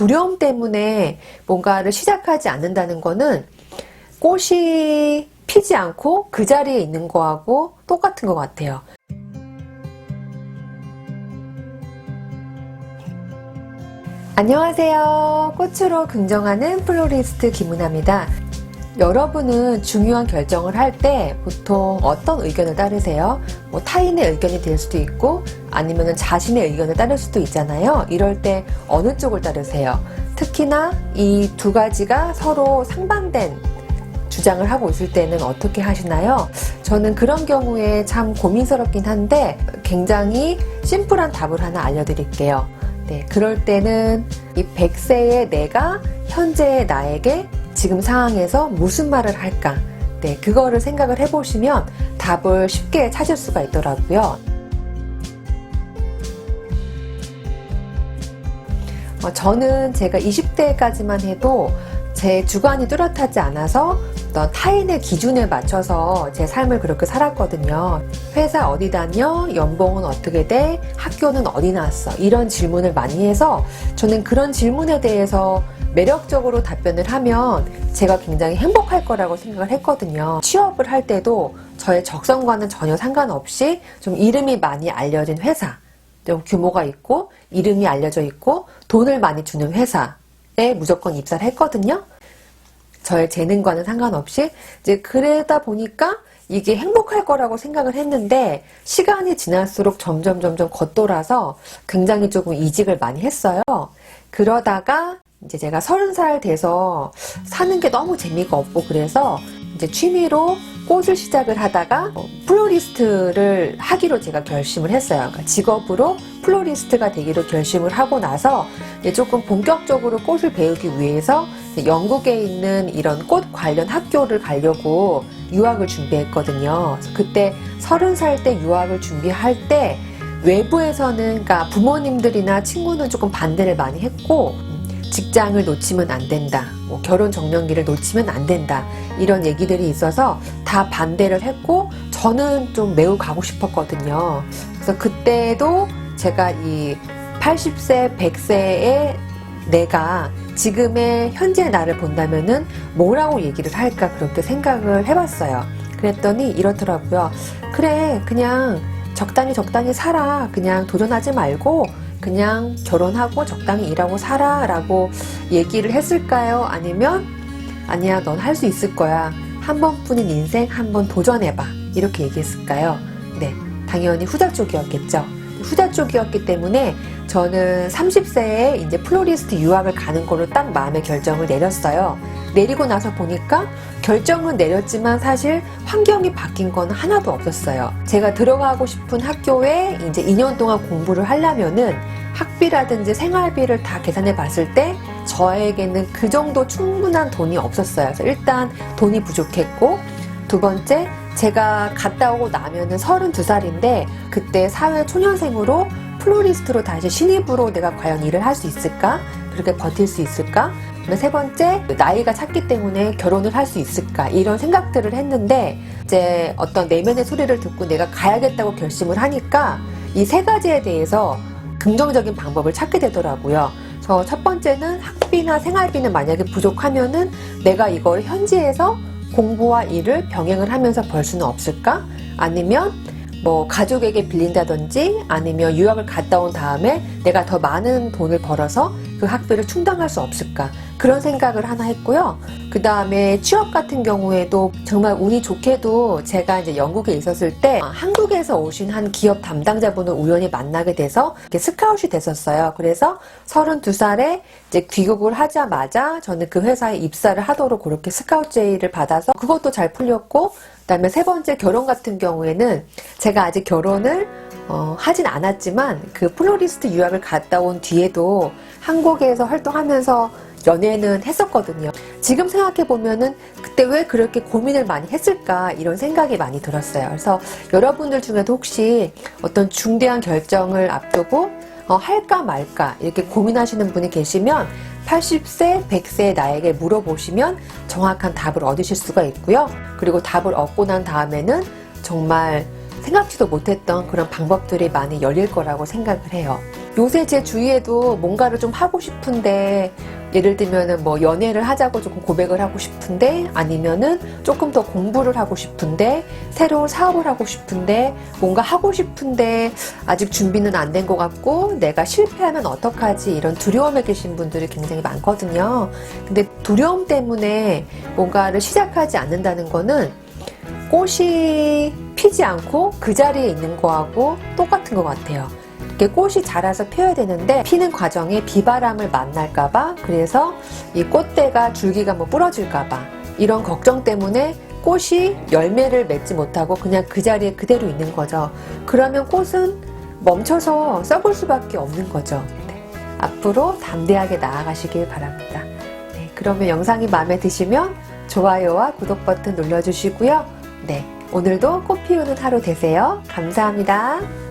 두려움 때문에 뭔가를 시작하지 않는다는 거는 꽃이 피지 않고 그 자리에 있는 거하고 똑같은 것 같아요. 안녕하세요. 꽃으로 긍정하는 플로리스트 김은아입니다. 여러분은 중요한 결정을 할 때 보통 어떤 의견을 따르세요? 뭐 타인의 의견이 될 수도 있고 아니면 자신의 의견을 따를 수도 있잖아요. 이럴 때 어느 쪽을 따르세요? 특히나 이 두 가지가 서로 상반된 주장을 하고 있을 때는 어떻게 하시나요? 저는 그런 경우에 참 고민스럽긴 한데 굉장히 심플한 답을 하나 알려드릴게요. 네, 그럴 때는 이 100세의 내가 현재의 나에게 지금 상황에서 무슨 말을 할까? 네, 그거를 생각을 해보시면 답을 쉽게 찾을 수가 있더라고요. 어, 저는 제가 20대까지만 해도 제 주관이 뚜렷하지 않아서 어떤 타인의 기준에 맞춰서 제 삶을 그렇게 살았거든요. 회사 어디 다녀? 연봉은 어떻게 돼? 학교는 어디 나왔어? 이런 질문을 많이 해서 저는 그런 질문에 대해서 매력적으로 답변을 하면 제가 굉장히 행복할 거라고 생각을 했거든요. 취업을 할 때도 저의 적성과는 전혀 상관없이 좀 이름이 많이 알려진 회사, 좀 규모가 있고 이름이 알려져 있고 돈을 많이 주는 회사에 무조건 입사를 했거든요. 저의 재능과는 상관없이 이제 그러다 보니까 이게 행복할 거라고 생각을 했는데 시간이 지날수록 점점 점점 겉돌아서 굉장히 조금 이직을 많이 했어요. 그러다가 이제 제가 서른 살 돼서 사는 게 너무 재미가 없고 그래서 이제 취미로 꽃을 시작을 하다가 어, 플로리스트를 하기로 제가 결심을 했어요. 그러니까 직업으로 플로리스트가 되기로 결심을 하고 나서 이제 조금 본격적으로 꽃을 배우기 위해서 영국에 있는 이런 꽃 관련 학교를 가려고 유학을 준비했거든요. 그때 서른 살 때 유학을 준비할 때 외부에서는 그러니까 부모님들이나 친구는 조금 반대를 많이 했고 직장을 놓치면 안 된다. 뭐 결혼 정년기를 놓치면 안 된다. 이런 얘기들이 있어서 다 반대를 했고 저는 좀 매우 가고 싶었거든요. 그래서 그때도 제가 이 80세, 100세의 내가 지금의 현재 나를 본다면은 뭐라고 얘기를 할까 그렇게 생각을 해봤어요. 그랬더니 이렇더라고요. 그래, 그냥 적당히 적당히 살아. 그냥 도전하지 말고 그냥 결혼하고 적당히 일하고 살아 라고 얘기를 했을까요? 아니면 아니야 넌 할 수 있을 거야 한 번뿐인 인생 한 번 도전해봐 이렇게 얘기했을까요? 네 당연히 후자 쪽이었겠죠 후자 쪽이었기 때문에 저는 30세에 이제 플로리스트 유학을 가는 걸로 딱 마음의 결정을 내렸어요 내리고 나서 보니까 결정은 내렸지만 사실 환경이 바뀐 건 하나도 없었어요. 제가 들어가고 싶은 학교에 이제 2년 동안 공부를 하려면은 학비라든지 생활비를 다 계산해 봤을 때 저에게는 그 정도 충분한 돈이 없었어요. 그래서 일단 돈이 부족했고 두 번째 제가 갔다 오고 나면은 32살인데 그때 사회 초년생으로 플로리스트로 다시 신입으로 내가 과연 일을 할 수 있을까? 그렇게 버틸 수 있을까? 세 번째, 나이가 찼기 때문에 결혼을 할 수 있을까? 이런 생각들을 했는데, 이제 어떤 내면의 소리를 듣고 내가 가야겠다고 결심을 하니까, 이 세 가지에 대해서 긍정적인 방법을 찾게 되더라고요. 첫 번째는 학비나 생활비는 만약에 부족하면은 내가 이걸 현지에서 공부와 일을 병행을 하면서 벌 수는 없을까? 아니면 뭐 가족에게 빌린다든지 아니면 유학을 갔다 온 다음에 내가 더 많은 돈을 벌어서 그 학비를 충당할 수 없을까 그런 생각을 하나 했고요. 그 다음에 취업 같은 경우에도 정말 운이 좋게도 제가 이제 영국에 있었을 때 한국에서 오신 한 기업 담당자분을 우연히 만나게 돼서 스카웃이 됐었어요. 그래서 32살에 이제 귀국을 하자마자 저는 그 회사에 입사를 하도록 그렇게 스카웃 제의를 받아서 그것도 잘 풀렸고 그다음에 세 번째 결혼 같은 경우에는 제가 아직 결혼을 어, 하진 않았지만 그 플로리스트 유학을 갔다 온 뒤에도 한국에서 활동하면서 연애는 했었거든요. 지금 생각해 보면은 그때 왜 그렇게 고민을 많이 했을까 이런 생각이 많이 들었어요. 그래서 여러분들 중에도 혹시 어떤 중대한 결정을 앞두고 어, 할까 말까 이렇게 고민하시는 분이 계시면 80세, 100세 나에게 물어보시면 정확한 답을 얻으실 수가 있고요. 그리고 답을 얻고 난 다음에는 정말 생각지도 못했던 그런 방법들이 많이 열릴 거라고 생각을 해요. 요새 제 주위에도 뭔가를 좀 하고 싶은데 예를 들면은 뭐 연애를 하자고 조금 고백을 하고 싶은데 아니면은 조금 더 공부를 하고 싶은데 새로운 사업을 하고 싶은데 뭔가 하고 싶은데 아직 준비는 안 된 것 같고 내가 실패하면 어떡하지 이런 두려움에 계신 분들이 굉장히 많거든요. 근데 두려움 때문에 뭔가를 시작하지 않는다는 거는 꽃이 피지 않고 그 자리에 있는 거하고 똑같은 것 같아요. 이렇게 꽃이 자라서 펴야 되는데 피는 과정에 비바람을 만날까봐 그래서 이 꽃대가 줄기가 뭐 부러질까봐 이런 걱정 때문에 꽃이 열매를 맺지 못하고 그냥 그 자리에 그대로 있는 거죠. 그러면 꽃은 멈춰서 썩을 수밖에 없는 거죠. 네. 앞으로 담대하게 나아가시길 바랍니다. 네, 그러면 영상이 마음에 드시면 좋아요와 구독 버튼 눌러주시고요. 네, 오늘도 꽃 피우는 하루 되세요. 감사합니다.